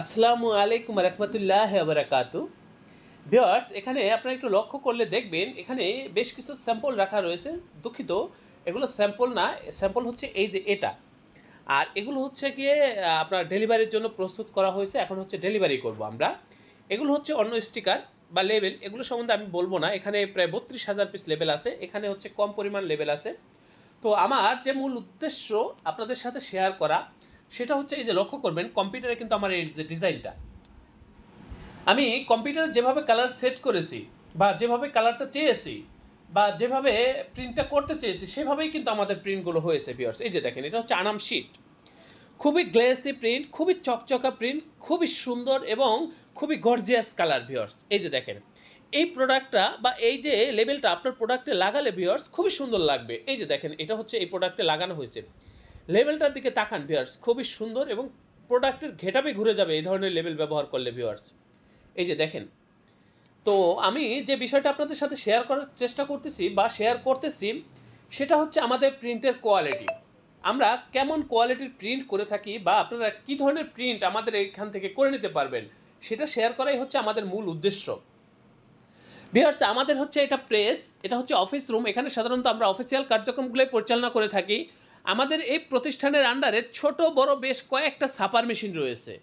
আসসালামু আলাইকুম রহমতুল্লাহ বারাকাতু। ভিওয়ার্স এখানে আপনারা একটু লক্ষ্য করলে দেখবেন এখানে বেশ কিছু স্যাম্পল রাখা রয়েছে, দুঃখিত। এগুলো স্যাম্পল না, স্যাম্পল হচ্ছে এই যে এটা। আর এগুলো হচ্ছে গিয়ে আপনার ডেলিভারির জন্য প্রস্তুত করা হয়েছে, এখন হচ্ছে ডেলিভারি করব আমরা। এগুলো হচ্ছে অন্য স্টিকার বা লেবেল, এগুলো সম্বন্ধে আমি বলব না। এখানে প্রায় বত্রিশ হাজার পিস লেবেল আছে, এখানে হচ্ছে কম পরিমাণ লেবেল আছে। তো আমার যে মূল উদ্দেশ্য আপনাদের সাথে শেয়ার করা সেটা হচ্ছে এই যে লক্ষ্য করবেন কম্পিউটারে কিন্তু আমার এই যে ডিজাইনটা আমি কম্পিউটারে যেভাবে কালার সেট করেছি বা যেভাবে কালারটা চেয়েছি বা যেভাবে প্রিন্টটা করতে চেয়েছি, সেভাবেই কিন্তু আমাদের প্রিন্টগুলো হয়েছে ভিউয়ার্স এই যে দেখেন, এটা হচ্ছে আনাম শিট খুবই গ্লেসি প্রিন্ট খুবই চকচকা প্রিন্ট খুবই সুন্দর এবং খুবই গর্জিয়াস কালার ভিউয়ার্স এই যে দেখেন, এই প্রোডাক্টটা বা এই যে লেবেলটা আপনার প্রোডাক্টে লাগালে ভিউয়ার্স খুবই সুন্দর লাগবে। এই যে দেখেন, এটা হচ্ছে এই প্রোডাক্টে লাগানো হয়েছে। লেবেলটার দিকে তাকান ভিউয়ার্স খুবই সুন্দর এবং প্রোডাক্টের ঘেটাবে ঘুরে যাবে এই ধরনের লেভেল ব্যবহার করলে ভিউয়ার্স এই যে দেখেন, তো আমি যে বিষয়টা আপনাদের সাথে শেয়ার করার চেষ্টা করতেছি বা শেয়ার করতেছি, সেটা হচ্ছে আমাদের প্রিন্টের কোয়ালিটি আমরা কেমন কোয়ালিটির প্রিন্ট করে থাকি বা আপনারা কী ধরনের প্রিন্ট আমাদের এখান থেকে করে নিতে পারবেন, সেটা শেয়ার করাই হচ্ছে আমাদের মূল উদ্দেশ্য। বিহার্স আমাদের হচ্ছে এটা প্রেস এটা হচ্ছে অফিস রুম এখানে সাধারণত আমরা অফিসিয়াল কার্যক্রমগুলোই পরিচালনা করে থাকি। আমাদের এই প্রতিষ্ঠানের আন্ডারে ছোট, বড় বেশ কয়েকটা ছাপার মেশিন রয়েছে।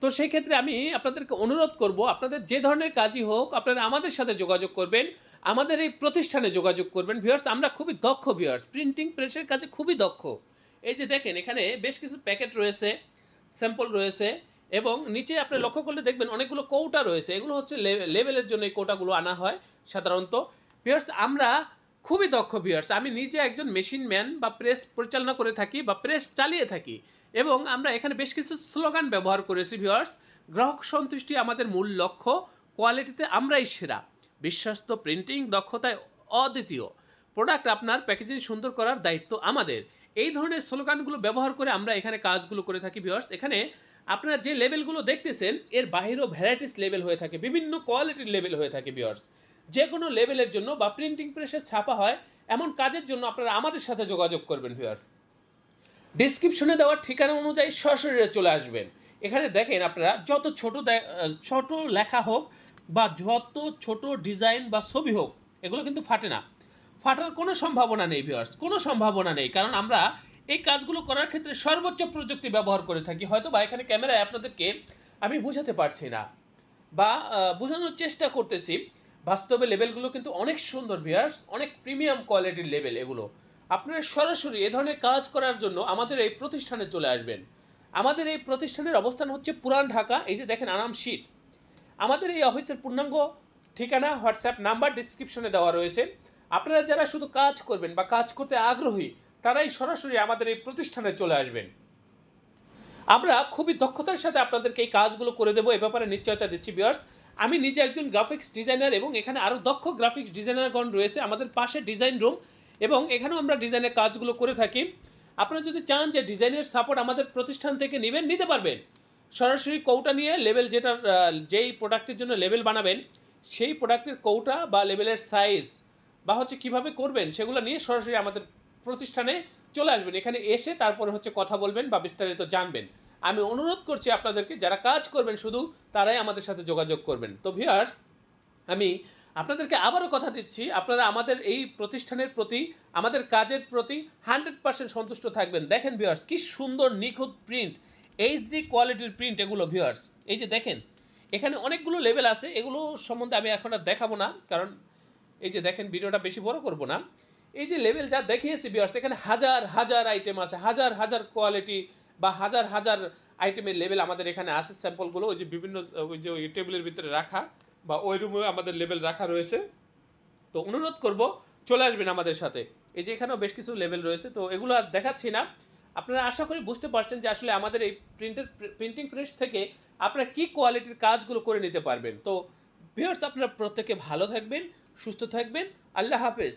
তো সেই ক্ষেত্রে আমি আপনাদেরকে অনুরোধ করব, আপনাদের যে ধরনের কাজই হোক, আপনারা আমাদের সাথে যোগাযোগ করবেন, আমাদের এই প্রতিষ্ঠানে যোগাযোগ করবেন। ভিউয়ার্স আমরা খুবই দক্ষ ভিউয়ার্স প্রিন্টিং প্রেসের কাজে খুবই দক্ষ। এই যে দেখেন, এখানে বেশ কিছু প্যাকেট রয়েছে স্যাম্পল রয়েছে এবং নিচে আপনি লক্ষ্য করলে দেখবেন অনেকগুলো কৌটা রয়েছে। এগুলো হচ্ছে লে- লেবেলের জন্য এই কৌটাগুলো আনা হয় সাধারণত। ভিউয়ার্স আমরা খুবই দক্ষ ভিউয়ার্স আমি নিজে একজন মেশিন ম্যান বা প্রেস পরিচালনা করে থাকি বা প্রেস চালিয়ে থাকি। এবং আমরা এখানে বেশ কিছু স্লোগান ব্যবহার করেছি ভিউয়ার্স গ্রাহক সন্তুষ্টি আমাদের মূল লক্ষ্য। কোয়ালিটিতে আমরাই সেরা। বিশ্বস্ত প্রিন্টিং দক্ষতায় অদ্বিতীয়। প্রোডাক্ট আপনার প্যাকেজিং সুন্দর করার দায়িত্ব আমাদের। এই ধরনের স্লোগানগুলো ব্যবহার করে আমরা এখানে কাজগুলো করে থাকি ভিউয়ার্স এখানে আপনারা যে লেভেলগুলো দেখতেছেন, এর বাহিরেও ভ্যারাইটিস লেভেল হয়ে থাকে, বিভিন্ন কোয়ালিটির লেভেল হয়ে থাকে ভিউয়ার্স যে কোনো লেভেলের জন্য বা প্রিন্টিং প্রেসে ছাপা হয়, এমন কাজের জন্য আপনারা আমাদের সাথে যোগাযোগ করবেন ভিউয়ার্স ডিসক্রিপশনে দেওয়ার ঠিকানা অনুযায়ী সরাসরি চলে আসবেন। এখানে দেখেন আপনারা, যত ছোট ছোট লেখা হোক বা যত ছোট ডিজাইন বা ছবি হোক, এগুলো কিন্তু ফাটে না। ফাটার কোনো সম্ভাবনা নেই ভিউয়ার্স কোনো সম্ভাবনা নেই। কারণ আমরা এই কাজগুলো করার ক্ষেত্রে সর্বোচ্চ প্রযুক্তি ব্যবহার করে থাকি। হয়তো বা এখানে ক্যামেরায় আপনাদেরকে আমি বুঝাতে পারছি না বা বোঝানোর চেষ্টা করতেছি। বাস্তবে লেভেলগুলো কিন্তু অনেক সুন্দর ভিয়ার্স অনেক প্রিমিয়াম কোয়ালিটির লেভেল এগুলো। আপনারা সরাসরি এ ধরনের কাজ করার জন্য আমাদের এই প্রতিষ্ঠানে চলে আসবেন। আমাদের এই প্রতিষ্ঠানের অবস্থান হচ্ছে পুরান ঢাকা, এই যে দেখেন আরাম শীট আমাদের এই অফিসের পূর্ণাঙ্গ ঠিকানা, হোয়াটসঅ্যাপ নাম্বার ডিসক্রিপশনে দেওয়া রয়েছে। আপনারা যারা শুধু কাজ করবেন বা কাজ করতে আগ্রহী তারাই সরাসরি আমাদের এই প্রতিষ্ঠানে চলে আসবেন। আমরা খুবই দক্ষতার সাথে আপনাদেরকে এই কাজগুলো করে দেবো, এ ব্যাপারে নিশ্চয়তা দিচ্ছি বিয়ার্স আমি নিজে একজন গ্রাফিক্স ডিজাইনার এবং এখানে আরও দক্ষ গ্রাফিক্স ডিজাইনারগণ রয়েছে, আমাদের পাশে ডিজাইন রুম এবং এখানেও আমরা ডিজাইনের কাজগুলো করে থাকি। আপনারা যদি চান যে ডিজাইনের সাপোর্ট আমাদের প্রতিষ্ঠান থেকে নেবেন, নিতে পারবেন। সরাসরি কৌটা নিয়ে লেভেল যেটা যেই প্রোডাক্টের জন্য লেভেল বানাবেন, সেই প্রোডাক্টের কৌটা বা লেভেলের সাইজ বা হচ্ছে কীভাবে করবেন, সেগুলো নিয়ে সরাসরি আমাদের প্রতিষ্ঠানে চলে আসবেন। এখানে এসে তারপরে হচ্ছে কথা বলবেন বা বিস্তারিত জানবেন। আমি অনুরোধ করছি আপনাদেরকে, যারা কাজ করবেন শুধু, তারাই আমাদের সাথে যোগাযোগ করবেন। তো ভিউয়ার্স, আমি আপনাদেরকে আবারও কথা দিচ্ছি, আপনারা আমাদের এই প্রতিষ্ঠানের প্রতি, আমাদের কাজের প্রতি হান্ড্রেড পার্সেন্ট সন্তুষ্ট থাকবেন। দেখেন ভিউয়ার্স, কি সুন্দর নিখুঁত প্রিন্ট, এইচডি কোয়ালিটির প্রিন্ট এগুলো ভিউয়ার্স। এই যে দেখেন, এখানে অনেকগুলো লেভেল আছে, এগুলো সম্বন্ধে আমি এখন আর দেখাবো না, কারণ এই যে দেখেন, ভিডিওটা বেশি বড় করব না। এই যে লেভেল যা দেখিয়েছি বিয়ার্স এখানে হাজার হাজার আইটেম আছে, হাজার হাজার কোয়ালিটি বা হাজার হাজার আইটেমের লেভেল আমাদের এখানে আছে স্যাম্পলগুলো ওই যে বিভিন্ন, ওই যে ওই টেবিলের ভিতরে রাখা বা ওই রুমে আমাদের লেভেল রাখা রয়েছে। তো অনুরোধ করব, চলে আসবেন আমাদের সাথে। এই যে এখানেও বেশ কিছু লেভেল রয়েছে, তো এগুলো আর দেখাচ্ছি না। আপনারা আশা করি বুঝতে পারছেন যে আসলে আমাদের এই প্রিন্টের প্রিন্টিং প্রেস থেকে আপনারা কী কোয়ালিটির কাজগুলো করে নিতে পারবেন। তো ভিউয়ার্স আপনারা প্রত্যেকে ভালো থাকবেন, সুস্থ থাকবেন। আল্লাহ হাফেজ।